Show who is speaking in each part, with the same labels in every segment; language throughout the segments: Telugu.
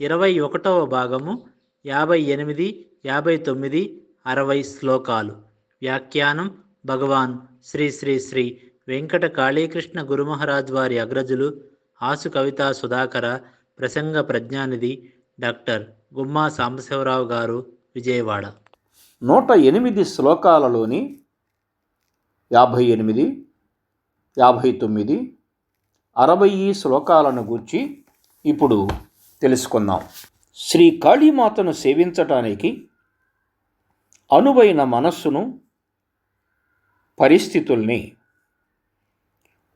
Speaker 1: ఇరవై ఒకటవ భాగము యాభై ఎనిమిది యాభై తొమ్మిది అరవై శ్లోకాలు. వ్యాఖ్యానం భగవాన్ శ్రీ శ్రీ శ్రీ వెంకట కాళీకృష్ణ గురుమహారాజ్ వారి అగ్రజులు ఆసు కవితా సుధాకర ప్రసంగ ప్రజ్ఞానిధి డాక్టర్ గుమ్మా సాంబశివరావు గారు విజయవాడ.
Speaker 2: నూట ఎనిమిది శ్లోకాలలోని యాభై ఎనిమిది యాభై తొమ్మిది అరవై శ్లోకాలను గూర్చి ఇప్పుడు తెలుసుకుందాం. శ్రీ కాళీమాతను సేవించటానికి అనువైన మనస్సును పరిస్థితుల్ని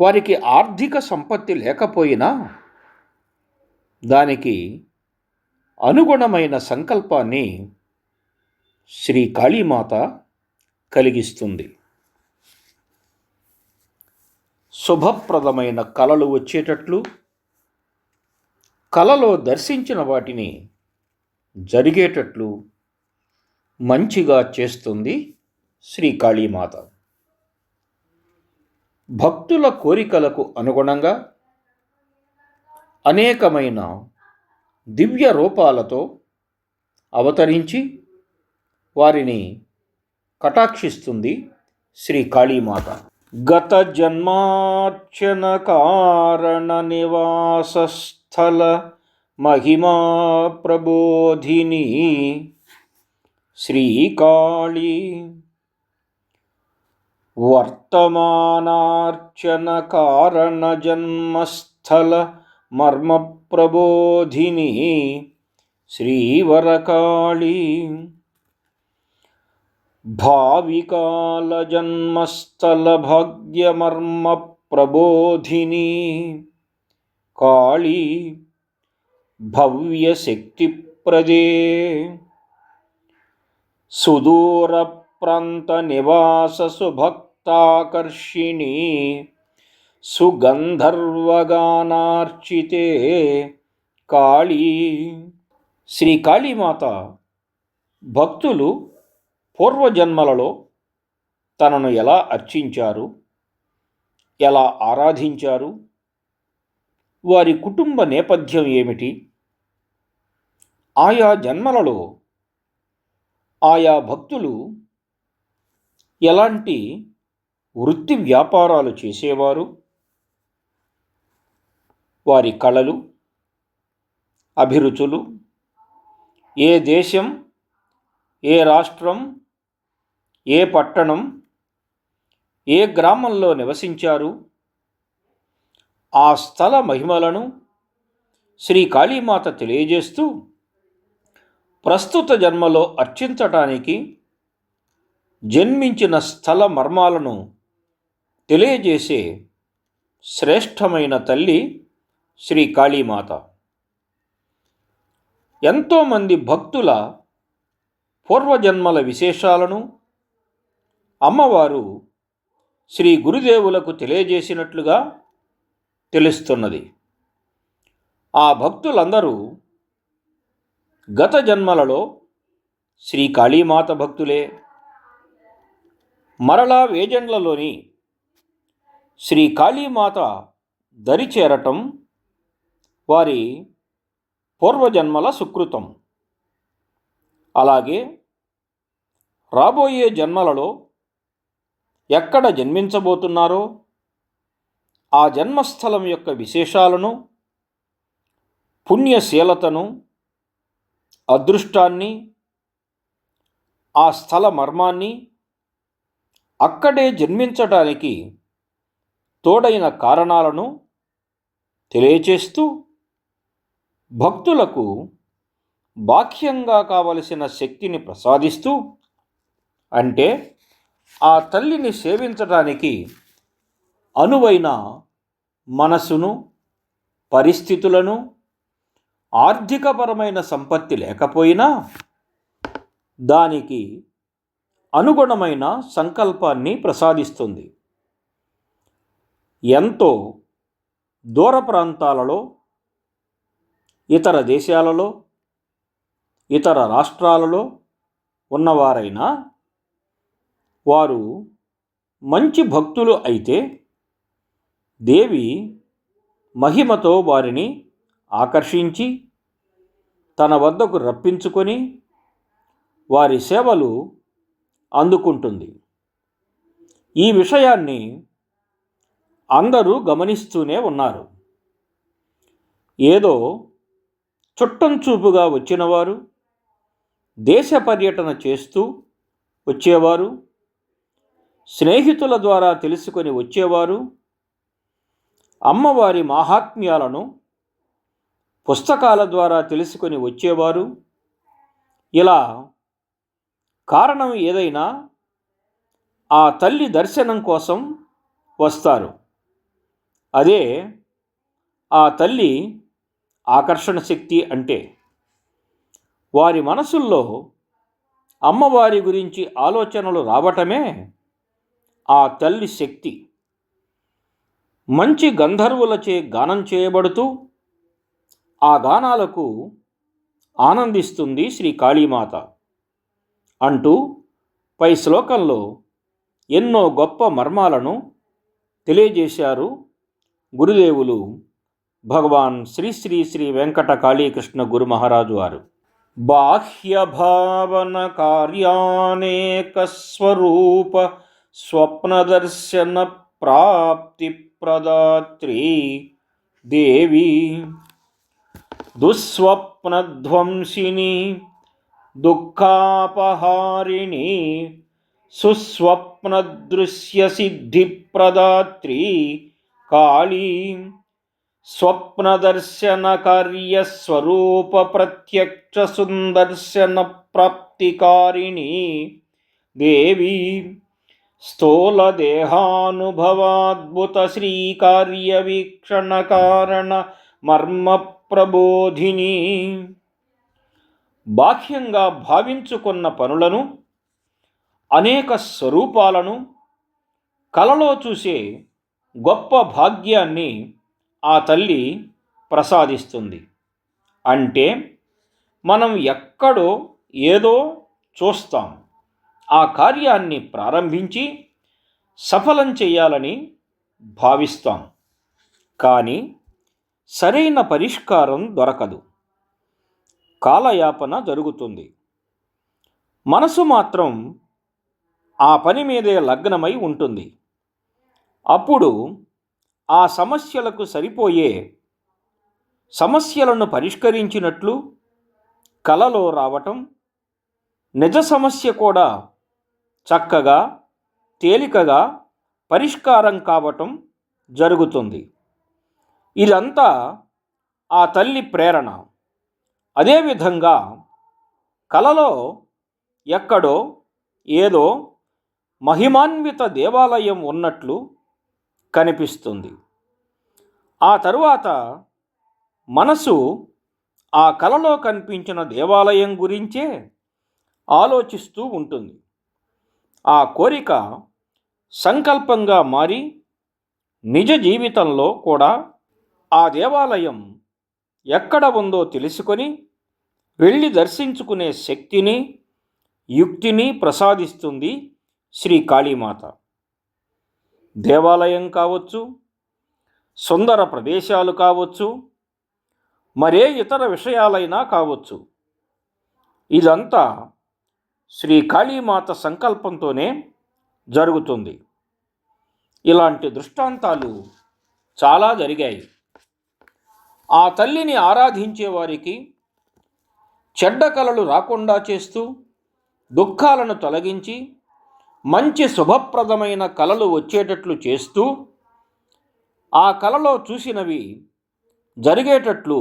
Speaker 2: వారికి ఆర్థిక సంపత్తి లేకపోయినా దానికి అనుగుణమైన సంకల్పాన్ని శ్రీ కాళీమాత కలిగిస్తుంది. శుభప్రదమైన కళలు వచ్చేటట్లు కలలో దర్శించిన వాటిని జరిగేటట్లు మంచిగా చేస్తుంది శ్రీ కాళీమాత. భక్తుల కోరికలకు అనుగుణంగా అనేకమైన దివ్య రూపాలతో అవతరించి వారిని కటాక్షిస్తుంది శ్రీ కాళీమాత. గత జన్మార్చన కారణ నివాసస్థల మహిమా ప్రబోధిని శ్రీకాళీ వర్తమానార్చన కారణ జన్మస్థల మర్మ ప్రబోధిని శ్రీవరకాళీ భావికాలజన్మస్థలభాగ్యమర్మ సుదూర ప్రాంత నివాస సుభక్తాకర్షిణి సుగంధర్వగానార్చితే కాళీ. శ్రీ కాళీమాత భక్తులు పూర్వజన్మలలో తనను ఎలా అర్చించారు ఎలా ఆరాధించారు వారి కుటుంబ నేపథ్యం ఏమిటి? ఆయా జన్మలలో ఆయా భక్తులు ఎలాంటి వృత్తి వ్యాపారాలు చేసేవారు? వారి కళలు అభిరుచులు ఏ దేశం ఏ రాష్ట్రం ఏ పట్టణం ఏ గ్రామంలో నివసించారు? ఆ స్థల మహిమలను శ్రీ కాళీమాత తెలియజేస్తూ ప్రస్తుత జన్మలో అర్చించటానికి జన్మించిన స్థల మర్మాలను తెలియజేసే శ్రేష్టమైన తల్లి శ్రీ కాళీమాత. ఎంతోమంది భక్తుల పూర్వజన్మల విశేషాలను అమ్మవారు శ్రీ గురుదేవులకు తెలియజేసినట్లుగా తెలుస్తున్నది. ఆ భక్తులందరూ గత జన్మలలో శ్రీ కాళీమాత భక్తులే. మరలా వేజండ్లలోని శ్రీ కాళీమాత దరి చేరటం వారి పూర్వజన్మల సుకృతం. అలాగే రాబోయే జన్మలలో ఎక్కడ జన్మించబోతున్నారో ఆ జన్మస్థలం యొక్క విశేషాలను పుణ్యశీలతను అదృష్టాన్ని ఆ స్థల మర్మాన్ని అక్కడే జన్మించటానికి తోడైన కారణాలను తెలియచేస్తూ భక్తులకు బాహ్యంగా కావలసిన శక్తిని ప్రసాదిస్తూ అంటే ఆ తల్లిని సేవించడానికి అనువైన మనసును పరిస్థితులను ఆర్థికపరమైన సంపత్తి లేకపోయినా దానికి అనుగుణమైన సంకల్పాన్ని ప్రసాదిస్తుంది. ఎంతో దూర ప్రాంతాలలో ఇతర దేశాలలో ఇతర రాష్ట్రాలలో ఉన్నవారైనా వారు మంచి భక్తులు అయితే దేవి మహిమతో వారిని ఆకర్షించి తన వద్దకు రప్పించుకొని వారి సేవలు అందుకుంటుంది. ఈ విషయాన్ని అందరూ గమనిస్తూనే ఉన్నారు. ఏదో చుట్టం చూపుగా వచ్చినవారు దేశ పర్యటన చేస్తూ వచ్చేవారు స్నేహితుల ద్వారా తెలుసుకొని వచ్చేవారు అమ్మవారి మాహాత్మ్యాలను పుస్తకాల ద్వారా తెలుసుకొని వచ్చేవారు. ఇలా కారణం ఏదైనా ఆ తల్లి దర్శనం కోసం వస్తారు. అదే ఆ తల్లి ఆకర్షణ శక్తి అంటే వారి మనసుల్లో అమ్మవారి గురించి ఆలోచనలు రావటమే ఆ తల్లి శక్తి. మంచి గంధర్వులచే గానం చేయబడుతూ ఆ గానాలకు ఆనందిస్తుంది శ్రీ కాళీమాత అంటూ పై శ్లోకంలో ఎన్నో గొప్ప మర్మాలను తెలియజేశారు గురుదేవులు భగవాన్ శ్రీ శ్రీ శ్రీ వెంకట కాళీకృష్ణ గురు మహారాజు వారు. బాహ్య భావన కార్యానేక స్వరూప స్వప్నదర్శన ప్రాప్తి ప్రదాత్రీ దేవి దుస్వప్నధ్వంసిని దుఃఖాపహారిణి సుస్వప్నదృశ్యసిద్ధిప్రదాత్రీ కాళీ స్వప్నదర్శనకార్యస్వరూప ప్రత్యక్ష సుందర్శన ప్రాప్తికారిణి స్థూలదేహానుభవాద్భుత శ్రీకార్యవీక్షణ కారణ మర్మ ప్రబోధిని బాహ్యంగా భావించుకున్న పనులను అనేక స్వరూపాలను కలలో చూసే గొప్ప భాగ్యాన్ని ఆ తల్లి ప్రసాదిస్తుంది. అంటే మనం ఎక్కడో ఏదో చూస్తాం. ఆ కార్యాన్ని ప్రారంభించి సఫలం చేయాలని భావిస్తాం. కానీ సరైన పరిష్కారం దొరకదు. కాలయాపన జరుగుతుంది. మనసు మాత్రం ఆ పని మీదే లగ్నమై ఉంటుంది. అప్పుడు ఆ సమస్యలకు సరిపోయే సమస్యలను పరిష్కరించినట్లు కలలో రావటం నిజ సమస్య కూడా చక్కగా తేలికగా పరిష్కారం కావటం జరుగుతుంది. ఇదంతా ఆ తల్లి ప్రేరణ. అదేవిధంగా కలలో ఎక్కడో ఏదో మహిమాన్విత దేవాలయం ఉన్నట్లు కనిపిస్తుంది. ఆ తరువాత మనసు ఆ కలలో కనిపించిన దేవాలయం గురించే ఆలోచిస్తూ ఉంటుంది. ఆ కోరిక సంకల్పంగా మారి నిజ జీవితంలో కూడా ఆ దేవాలయం ఎక్కడ ఉందో తెలుసుకొని వెళ్ళి దర్శించుకునే శక్తిని యుక్తిని ప్రసాదిస్తుంది శ్రీ కాళీమాత. దేవాలయం కావచ్చు సుందర ప్రదేశాలు కావచ్చు మరే ఇతర విషయాలైనా కావచ్చు. ఇదంతా శ్రీ కాళీమాత సంకల్పంతోనే జరుగుతుంది. ఇలాంటి దృష్టాంతాలు చాలా జరిగాయి. ఆ తల్లిని ఆరాధించే వారికి చెడ్డ కలలు రాకుండా చేస్తూ దుఃఖాలను తొలగించి మంచి శుభప్రదమైన కలలు వచ్చేటట్లు చేస్తూ ఆ కలలో చూసినవి జరిగేటట్లు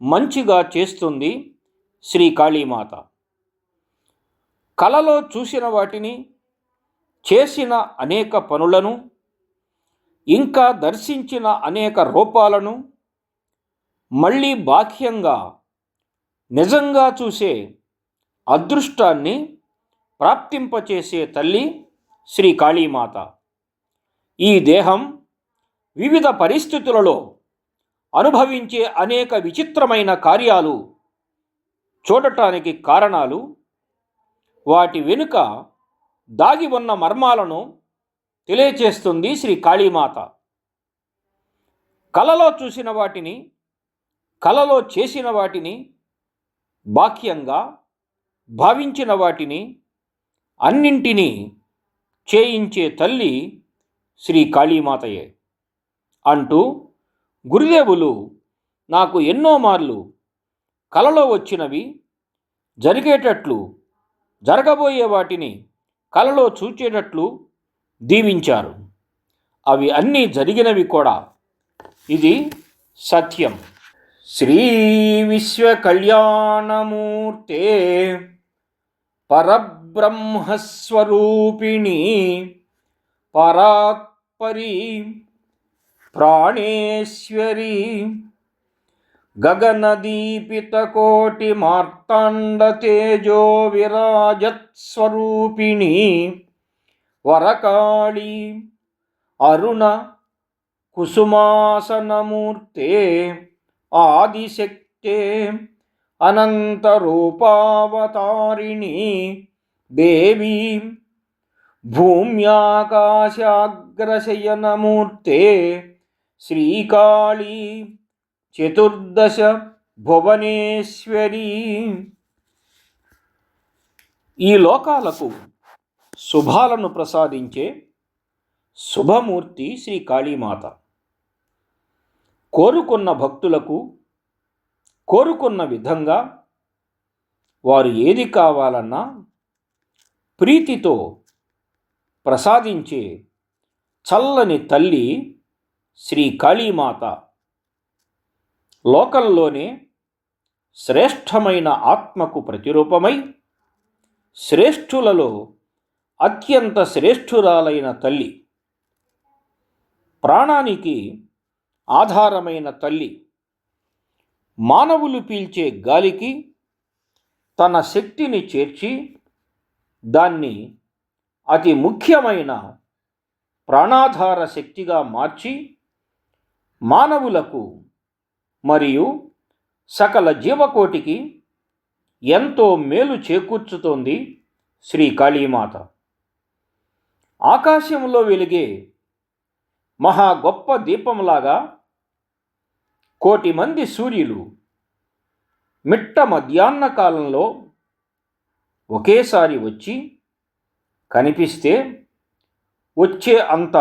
Speaker 2: మంచిగా చేస్తుంది శ్రీ కాళీమాత. కలలో చూసిన వాటిని చేసిన అనేక పనులను ఇంకా దర్శించిన అనేక రూపాలను మళ్ళీ బాహ్యంగా నిజంగా చూసే అదృష్టాన్ని ప్రాప్తింపచేసే తల్లి శ్రీ కాళీమాత. ఈ దేహం వివిధ పరిస్థితులలో అనుభవించే అనేక విచిత్రమైన కార్యాలు చూడటానికి కారణాలు వాటి వెనుక దాగి ఉన్న మర్మాలను తెలియచేస్తుంది శ్రీ కాళీమాత. కలలో చూసిన వాటిని కలలో చేసిన వాటిని బాహ్యంగా భావించిన వాటిని అన్నింటినీ చేయించే తల్లి శ్రీ కాళీమాతయే. అంటూ గురుదేవులు నాకు ఎన్నో మార్లు కలలో వచ్చినవి జరిగేటట్లు జరగబోయే వాటిని కలలో చూచేటట్లు దీవించారు. అవి అన్నీ జరిగినవి కూడా. ఇది సత్యం. శ్రీ విశ్వ కళ్యాణమూర్తే పరబ్రహ్మస్వరూపిణి పరాత్పరి ప్రాణేశ్వరి గగనదీపితకోటి మార్తాండతేజో విరాజత్స్వరూపిణి వరకాళి అరుణ కుసుమాసనమూర్తే ఆదిశక్తే అనంతరూపావతారిణి దేవీ భూమ్యాకాశాగ్రశయనమూర్తే శ్రీకాళీ చతుర్దశ భువనేశ్వరి ఈ లోకాలకు శుభాలను ప్రసాదించే శుభమూర్తి శ్రీ కాళీమాత. కోరుకున్న భక్తులకు కోరుకున్న విధంగా వారు ఏది కావాలన్నా ప్రీతితో ప్రసాదించే చల్లని తల్లి శ్రీ కాళీమాత. లోకంలోనే శ్రేష్టమైన ఆత్మకు ప్రతిరూపమై శ్రేష్ఠులలో అత్యంత శ్రేష్ఠురాలైన తల్లి ప్రాణానికి ఆధారమైన తల్లి మానవులు పీల్చే గాలికి తన శక్తిని చేర్చి దాన్ని అతి ముఖ్యమైన ప్రాణాధార శక్తిగా మార్చి మానవులకు మరియు సకల జీవకోటికి ఎంతో మేలు చేకూర్చుతోంది శ్రీ కాళీమాత. ఆకాశంలో వెలిగే మహా గొప్ప దీపంలాగా కోటి మంది సూర్యులు మిట్ట మధ్యాహ్న కాలంలో ఒకేసారి వచ్చి కనిపిస్తే వచ్చే అంత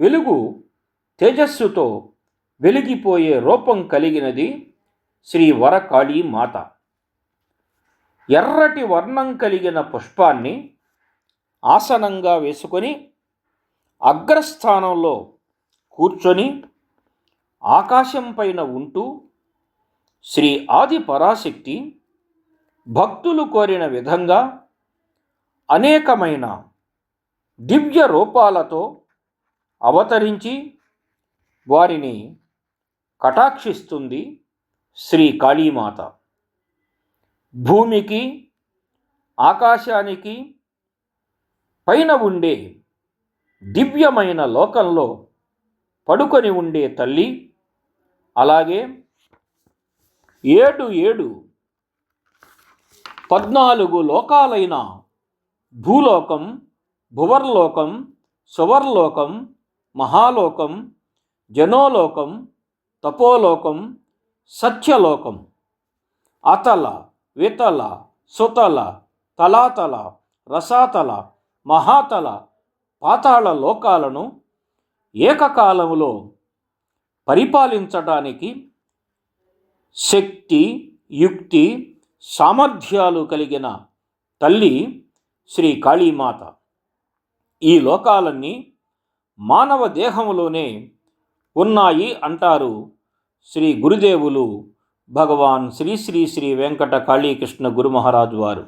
Speaker 2: వెలుగు తేజస్సుతో వెలిగిపోయే రూపం కలిగినది శ్రీ వరకాళీ మాత. ఎర్రటి వర్ణం కలిగిన పుష్పాన్ని ఆసనంగా వేసుకొని అగ్రస్థానంలో కూర్చొని ఆకాశం పైన ఉంటూ శ్రీ ఆది పరాశక్తి భక్తులు కోరిన విధంగా అనేకమైన దివ్య రూపాలతో అవతరించి వారిని కటాక్షిస్తుంది శ్రీ కాళీమాత. భూమికి ఆకాశానికి పైన ఉండే దివ్యమైన లోకంలో పడుకొని ఉండే తల్లి అలాగే ఏడు ఏడు పద్నాలుగు లోకాలైన భూలోకం భువర్లోకం సువర్లోకం మహాలోకం జనోలోకం తపోలోకం సత్యలోకం. అతల వితల సుతల తలాతల రసాతల మహాతల పాతాళ లోకాలను ఏకకాలంలో పరిపాలించడానికి శక్తి యుక్తి సామర్థ్యాలు కలిగిన తల్లి శ్రీ కాళీమాత. ఈ లోకాలన్నీ మానవ దేహంలోనే ఉన్నాయి అంటారు శ్రీ గురుదేవులు భగవాన్ శ్రీ శ్రీ శ్రీ వెంకట కాళీకృష్ణ గురు మహారాజు వారు.